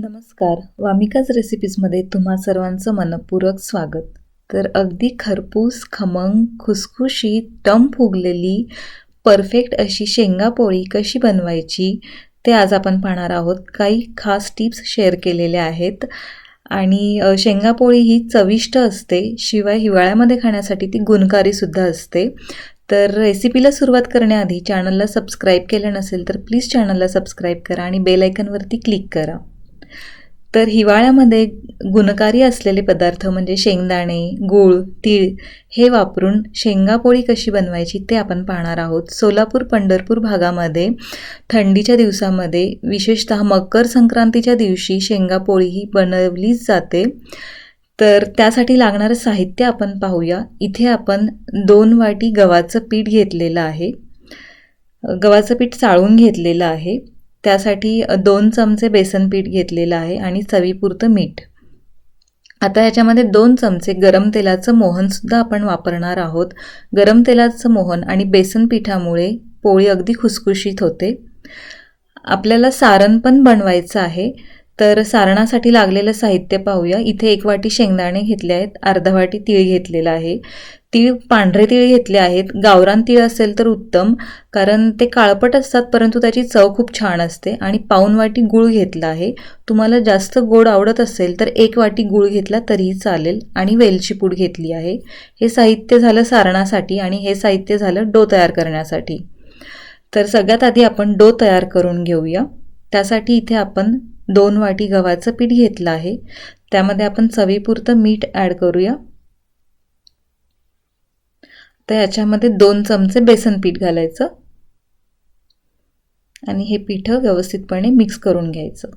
नमस्कार. वामिकाज रेसिपीजमध्ये तुम्हा सर्वांचं मनपूरक स्वागत. तर अगदी खरपूस खमंग खुसखुशी टम फुगलेली परफेक्ट अशी शेंगापोळी कशी बनवायची ते आज आपण पाहणार आहोत. काही खास टिप्स शेअर केलेल्या आहेत. आणि शेंगापोळी ही चविष्ट असते. शिवाय हिवाळ्यामध्ये खाण्यासाठी ती गुणकारीसुद्धा असते. तर रेसिपीला सुरुवात करण्याआधी चॅनलला सबस्क्राईब केलं नसेल तर प्लीज चॅनलला सबस्क्राईब करा आणि बेल आयकनवरती क्लिक करा. तर हिवाळ्यामध्ये गुणकारी असलेले पदार्थ म्हणजे शेंगदाणे गूळ तीळ हे वापरून शेंगापोळी कशी बनवायची ते आपण पाहणार आहोत. सोलापूर पंढरपूर भागामध्ये थंडीच्या दिवसामध्ये विशेषतः मकर संक्रांतीच्या दिवशी शेंगापोळी ही बनवलीच जाते. तर त्यासाठी लागणारं साहित्य आपण पाहूया. इथे आपण दोन वाटी गव्हाचं पीठ घेतलेलं आहे. गव्हाचं पीठ चाळून घेतलेलं आहे. त्यासाठी दोन चमचे बेसन पीठ घेतलेलं आहे आणि चवीपुरतं मीठ. आता ह्याच्यामध्ये दोन चमचे गरम तेलाचं मोहनसुद्धा आपण वापरणार आहोत. गरम तेलाचं मोहन आणि बेसन पिठामुळे पोळी अगदी खुसखुशीत होते. आपल्याला सारण पण बनवायचं आहे. तर सारणासाठी लागलेलं साहित्य पाहूया. इथे एक वाटी शेंगदाणे घेतले आहेत. अर्धा वाटी तीळ घेतलेला आहे. तीळ पांढरे तीळ घेतले आहेत. गावरान तीळ असेल तर उत्तम कारण ते काळपट असतात परंतु त्याची चव खूप छान असते. आणि पाऊन वाटी गूळ घेतला आहे. तुम्हाला जास्त गोड आवडत असेल तर एक वाटी गूळ घेतला तरीही चालेल. आणि वेलची पूड घेतली आहे. हे साहित्य झालं सारणासाठी आणि हे साहित्य झालं डो तयार करण्यासाठी. तर सगळ्यात आधी आपण डो तयार करून घेऊया. त्यासाठी इथे आपण दोन वाटी गव्हाचं पीठ घेतलं आहे. त्यामध्ये आपण चवीपुरतं मीठ ॲड करूया. तर याच्यामध्ये दोन चमचे बेसन पीठ घालायचं. आणि हे पीठ व्यवस्थितपणे मिक्स करून घ्यायचं.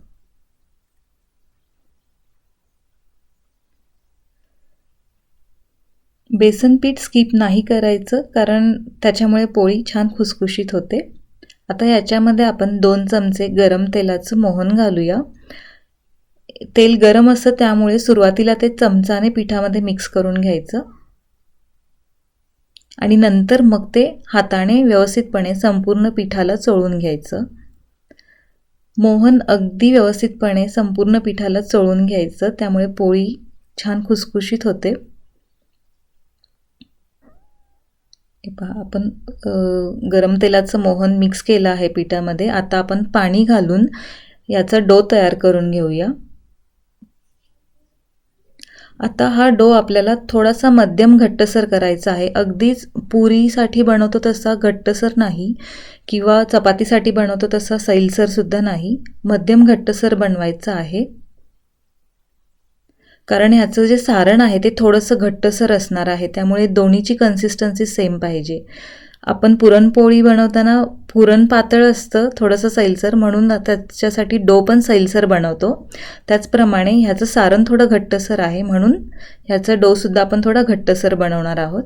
बेसन पीठ स्किप नाही करायचं कारण त्याच्यामुळे पोळी छान खुसखुशीत होते. आता याच्यामध्ये आपण दोन चमचे गरम तेलाचं मोहन घालूया. तेल गरम असतं त्यामुळे सुरुवातीला ते चमचाने पिठामध्ये मिक्स करून घ्यायचं. आणि नंतर मग ते हाताने व्यवस्थितपणे संपूर्ण पिठाला चोळून घ्यायचं. मोहन अगदी व्यवस्थितपणे संपूर्ण पिठाला चोळून घ्यायचं. त्यामुळे पोळी छान खुसखुशीत होते. पहा आपण गरम तेलाचं मोहन मिक्स केलं आहे पिठामध्ये. आता आपण पाणी घालून याचा डो तयार करून घेऊया. आता हा डो आपल्याला थोडासा मध्यम घट्टसर करायचा आहे. अगदीच पुरीसाठी बनवतो तसा घट्टसर नाही किंवा चपातीसाठी बनवतो तसा सैलसरसुद्धा नाही. मध्यम घट्टसर बनवायचं आहे. कारण ह्याचं जे सारण आहे ते थोडंसं घट्टसर असणार आहे. त्यामुळे दोन्हीची कन्सिस्टन्सी सेम पाहिजे. आपण पुरणपोळी बनवताना पुरण पातळ असतं थोडंसं सैलसर म्हणून त्याच्यासाठी डो पण सैलसर बनवतो. त्याचप्रमाणे ह्याचं सारण थोडं घट्टसर आहे म्हणून ह्याचा डोसुद्धा आपण थोडा घट्टसर बनवणार आहोत.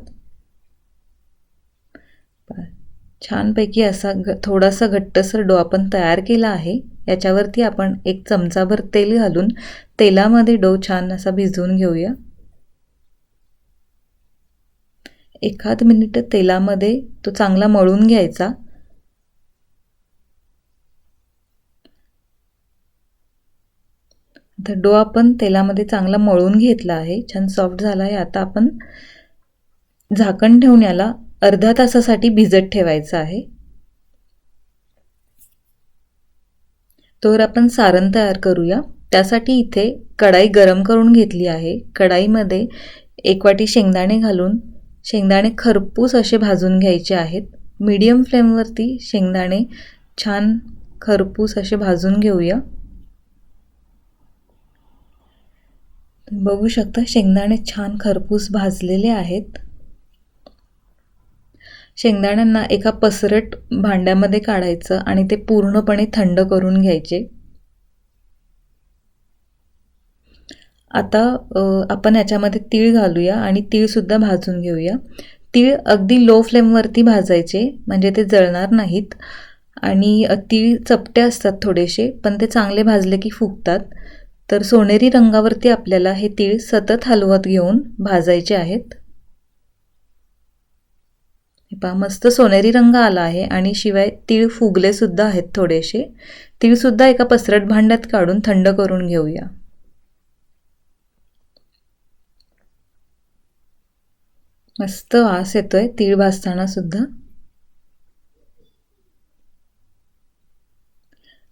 छानपैकी असा घ थोडासा घट्टसर डो आपण तयार केला आहे. याच्यावरती आपण एक चमचाभर तेल घालून तेलामध्ये डो छान असा भिजवून घेऊया. एखाद मिनिट तेलामध्ये तो चांगला मळून घ्यायचा. आता डो आपण तेलामध्ये चांगला मळून घेतला आहे. छान सॉफ्ट झाला आहे. आता आपण झाकण ठेवून याला तासासाठी भिजत ठेवायचं आहे. तर आपण सारण तयार करूया. त्यासाठी इथे कढाई गरम करून घेतली आहे. कढाईमध्ये एक वाटी शेंगदाणे घालून शेंगदाणे खरपूस असे भाजून घ्यायचे आहेत. मीडियम फ्लेमवरती शेंगदाणे छान खरपूस असे भाजून घेऊया. बघू शकता शेंगदाणे छान खरपूस भाजलेले आहेत. शेंगदाण्यांना एका पसरट भांड्यामध्ये काढायचं आणि ते पूर्णपणे थंड करून घ्यायचे. आता आपण याच्यामध्ये तीळ घालूया आणि तीळसुद्धा भाजून घेऊया. तीळ अगदी लो फ्लेमवरती भाजायचे म्हणजे ते जळणार नाहीत. आणि तीळ चपटे असतात थोडेसे पण ते चांगले भाजले की फुगतात. तर सोनेरी रंगावरती आपल्याला हे तीळ सतत हलवत घेऊन भाजायचे आहेत. हे पहा मस्त सोनेरी रंग आला आहे आणि शिवाय तीळ फुगलेसुद्धा आहेत थोडेसे. तीळसुद्धा एका पसरट भांड्यात काढून थंड करून घेऊया. मस्त वास येतोय तीळ भाजताना सुद्धा.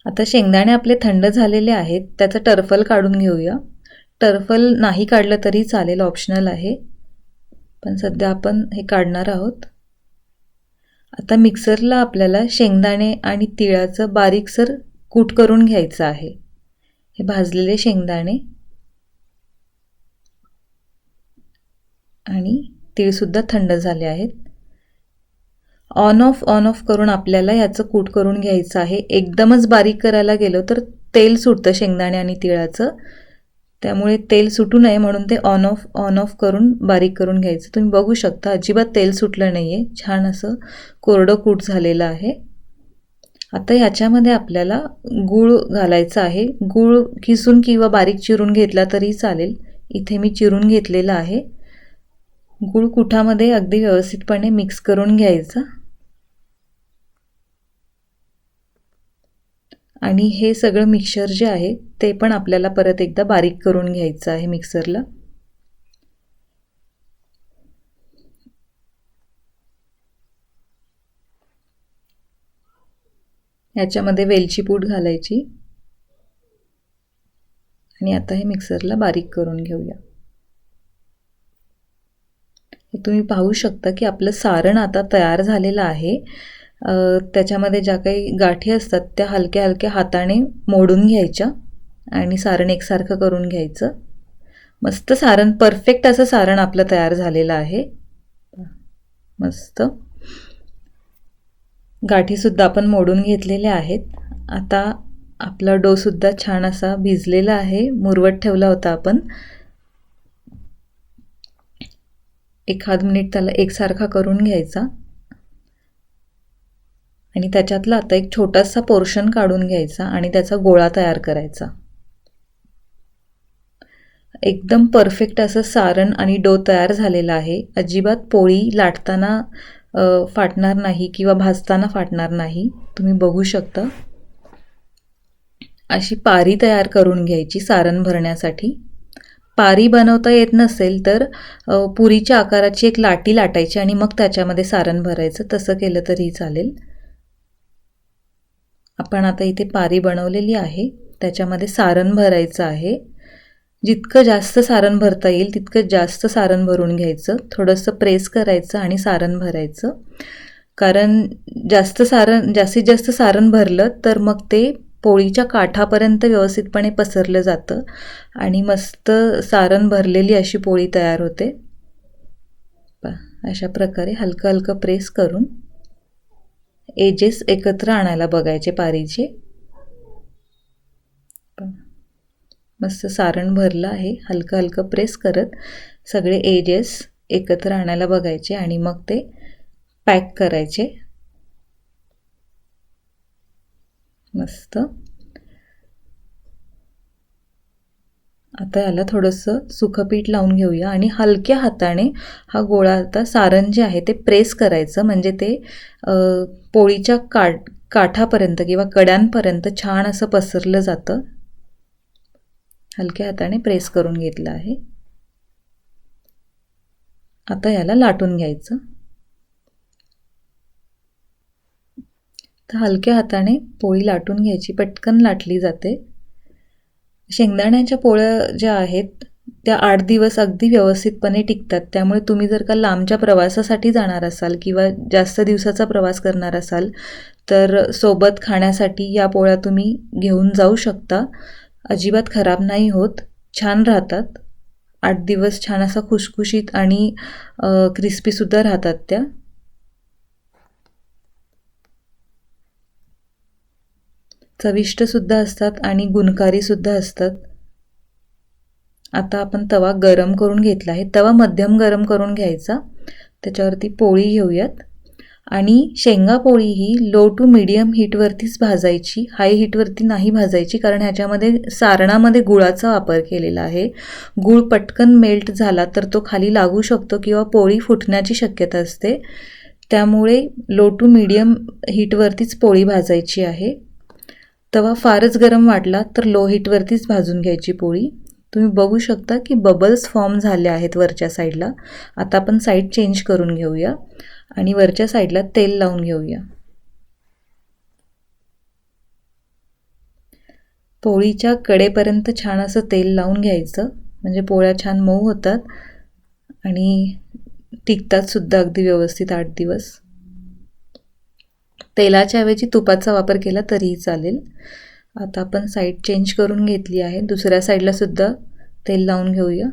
आता शेंगदाणे आपले थंड झालेले आहेत त्याचं टर्फल काढून घेऊया. टर्फल नाही काढलं तरी चालेल ऑप्शनल आहे. पण सध्या आपण हे काढणार आहोत. आता मिक्सरला आपल्याला शेंगदाणे आणि तिळाचं बारीकसर कूट करून घ्यायचं आहे. हे भाजलेले शेंगदाणे. आणि तीळसुद्धा थंड झाले आहेत. ऑन ऑफ ऑन ऑफ करून आपल्याला ह्याचं कूट करून घ्यायचं आहे. एकदमच बारीक करायला गेलो तर तेल सुटतं शेंगदाणे आणि तिळाचं. त्यामुळे तेल सुटू नये म्हणून ते ऑन ऑफ ऑन ऑफ करून बारीक करून घ्यायचं. तुम्ही बघू शकता अजिबात तेल सुटलं नाही आहे छान असं कोरडं कूट झालेलं आहे. आता ह्याच्यामध्ये आपल्याला गूळ घालायचं आहे. गूळ किसून किंवा बारीक चिरून घेतला तरी चालेल. इथे मी चिरून घेतलेला आहे. गूळ कुठामध्ये अगदी व्यवस्थितपणे मिक्स करून घ्यायचा. आणि हे सगळं मिक्सर जे आहे ते पण आपल्याला परत एकदा बारीक करून घ्यायचं आहे मिक्सरला याच्यामध्ये वेलची पूड घालायची. आणि आता हे मिक्सरला बारीक करून घेऊया. तुम्ही पाहू शकता की आपलं सारण आता तयार झालेलं आहे. त्याच्यामध्ये ज्या काही गाठी असतात त्या हलक्या हलक्या हाताने मोडून घ्यायच्या आणि सारण एकसारखं करून घ्यायचं. मस्त सारण परफेक्ट असं सारण आपलं तयार झालेलं आहे. मस्त. गाठीसुद्धा आपण मोडून घेतलेल्या आहेत. आता आपला डोसुद्धा छान असा भिजलेला आहे. मुरवत ठेवला होता आपण. एखाद मिनिट त्याला एकसारखा करून घ्यायचा. आणि त्याच्यातला आता एक छोटासा पोर्शन काढून घ्यायचा आणि त्याचा गोळा तयार करायचा. एकदम परफेक्ट असं सारण आणि डो तयार झालेला आहे. अजिबात पोळी लाटताना फाटणार नाही किंवा भाजताना फाटणार नाही. तुम्ही बघू शकता. अशी पारी तयार करून घ्यायची सारण भरण्यासाठी. पारी बनवता येत नसेल तर पुरीच्या आकाराची एक लाटी लाटायची आणि मग त्याच्यामध्ये सारण भरायचं. तसं केलं तरी चालेल. आपण आता इथे पारी बनवलेली आहे. त्याच्यामध्ये सारण भरायचं आहे. जितकं जास्त सारण भरता येईल तितकं जास्त सारण भरून घ्यायचं. थोडंसं प्रेस करायचं आणि सारण भरायचं. कारण जास्त सारण जास्तीत जास्त सारण भरलं तर मग ते पोळीच्या काठापर्यंत व्यवस्थितपणे पसरलं जातं आणि मस्त सारण भरलेली अशी पोळी तयार होते. अशा प्रकारे हलकं हलकं प्रेस करून एजेस एकत्र आणायला बघायचे पारीचे. मस्त सारण भरलं आहे हलकं हलकं प्रेस करत सगळे एजेस एकत्र आणायला बघायचे आणि मग ते पॅक करायचे. मस्त आता याला थोडंसं सुखं पीठ लावून घेऊया आणि हलक्या हाताने हा गोळा आता सारण जे आहे ते प्रेस करायचं. म्हणजे ते पोळीच्या काठ काठापर्यंत किंवा कड्यांपर्यंत छान असं पसरलं जातं. हलक्या हाताने प्रेस करून घेतलं आहे. आता याला लाटून घ्यायचं. तर हलक्या हाताने पोळी लाटून घ्यायची. पटकन लाटली जाते. शेंगदाण्याच्या पोळ्या ज्या आहेत त्या आठ दिवस अगदी व्यवस्थितपणे टिकतात. त्यामुळे तुम्ही जर का लांबच्या प्रवासासाठी जाणार असाल किंवा जास्त दिवसाचा प्रवास करणार असाल तर सोबत खाण्यासाठी या पोळ्या तुम्ही घेऊन जाऊ शकता. अजिबात खराब नाही होत. छान राहतात. आठ दिवस छान असा खुशखुशीत आणि क्रिस्पीसुद्धा राहतात त्या. चविष्टसुद्धा असतात आणि गुणकारीसुद्धा असतात. आता आपण तवा गरम करून घेतला आहे. तवा मध्यम गरम करून घ्यायचा. त्याच्यावरती पोळी घेऊयात. आणि शेंगा पोळी ही लो टू मिडियम हीटवरतीच भाजायची. हाय हीटवरती नाही भाजायची कारण ह्याच्यामध्ये सारणामध्ये गुळाचा वापर केलेला आहे. गुळ पटकन मेल्ट झाला तर तो खाली लागू शकतो किंवा पोळी फुटण्याची शक्यता असते. त्यामुळे लो टू मिडियम हीटवरतीच पोळी भाजायची आहे. तवा फारच गरम वाटला तर लो हीटवरतीच भाजून घ्यायची पोळी. तुम्ही बघू शकता की बबल्स फॉर्म झाले आहेत वरच्या साईडला आता आपण साईड चेंज करून घेऊया आणि वरच्या साईडला तेल लावून घेऊया. पोळीच्या कडेपर्यंत छान असं तेल लावून घ्यायचं. म्हणजे पोळ्या छान मऊ होतात आणि टिकतात सुद्धा अगदी व्यवस्थित आठ दिवस. तेलाच्या ऐवजी तुपाचा वापर केला तरीही चालेल. आता आपण साईड चेंज करून घेतली आहे. दुसऱ्या साईडला सुद्धा तेल लावून घेऊया.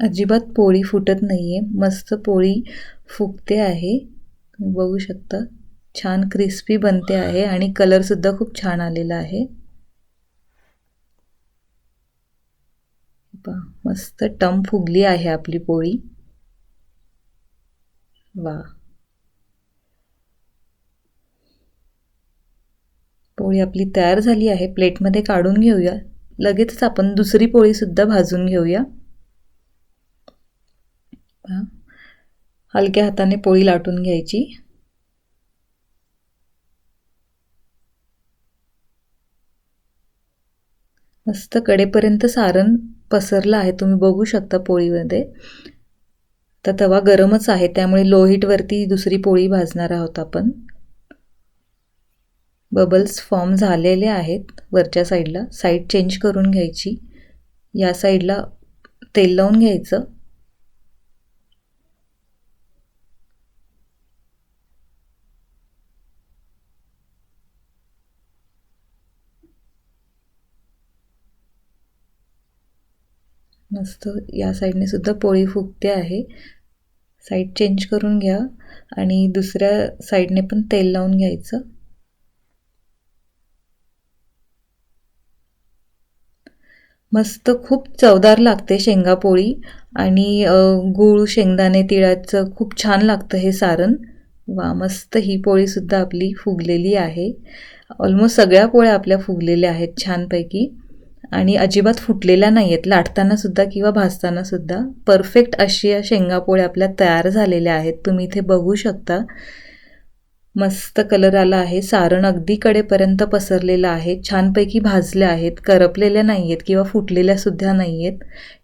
अजिबात पोळी फुटत नाही आहे मस्त पोळी फुगते आहे. बघू शकता. छान क्रिस्पी बनते आहे आणि कलरसुद्धा खूप छान आलेला आहे. मस्त टम फुगली आहे आपली पोळी. वा. पोळी आपली तयार झाली आहे. प्लेटमध्ये काढून घेऊया. लगेचच आपण दुसरी पोळीसुद्धा भाजून घेऊया. हलक्या हाताने पोळी लाटून घ्यायची. मस्त कडेपर्यंत सारण पसरलं आहे. तुम्ही बघू शकता पोळीमध्ये. तर तवा गरमच आहे. त्यामुळे लो हीटवरती दुसरी पोळी भाजणार आहोत आपण. बबल्स फॉर्म झालेले आहेत वरच्या साईडला. साईड चेंज करून घ्यायची. या साईडला तेल लावून घ्यायचं. मस्त या साईडने सुद्धा पोळी फुगते आहे. साईड चेंज करून घ्या. आणि दुसऱ्या साईडने पण तेल लावून घ्यायचं. मस्त खूप चवदार लागते शेंगा पोळी. आणि गूळ शेंगदाणे तिळाचं खूप छान लागतं हे सारण. वा मस्त ही पोळीसुद्धा आपली फुगलेली आहे. ऑलमोस्ट सगळ्या पोळ्या आपल्या फुगलेल्या आहेत छानपैकी. आणि अजिबात फुटलेल्या नाही आहेत लाटतानासुद्धा किंवा भाजतानासुद्धा परफेक्ट अशी या शेंगापोळ्या आपल्या तयार झालेल्या आहेत. तुम्ही इथे बघू शकता. मस्त कलर आला आहे. सारण अगदी कडेपर्यंत पसरलेलं आहे. छानपैकी भाजल्या आहेत. करपलेल्या नाही आहेत किंवा फुटलेल्यासुद्धा नाही आहेत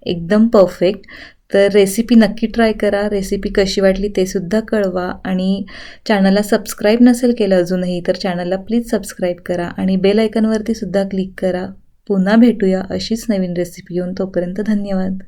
एकदम परफेक्ट. तर रेसिपी नक्की ट्राय करा. रेसिपी कशी वाटली ते सुद्धा कळवा. आणि चॅनलला सबस्क्राईब नसेल केलं अजूनही तर चॅनलला प्लीज सबस्क्राईब करा. आणि बेल आयकनवरती सुद्धा क्लिक करा. पुन्हा भेटूया अशीच नवीन रेसिपी येऊन तोपर्यंत धन्यवाद.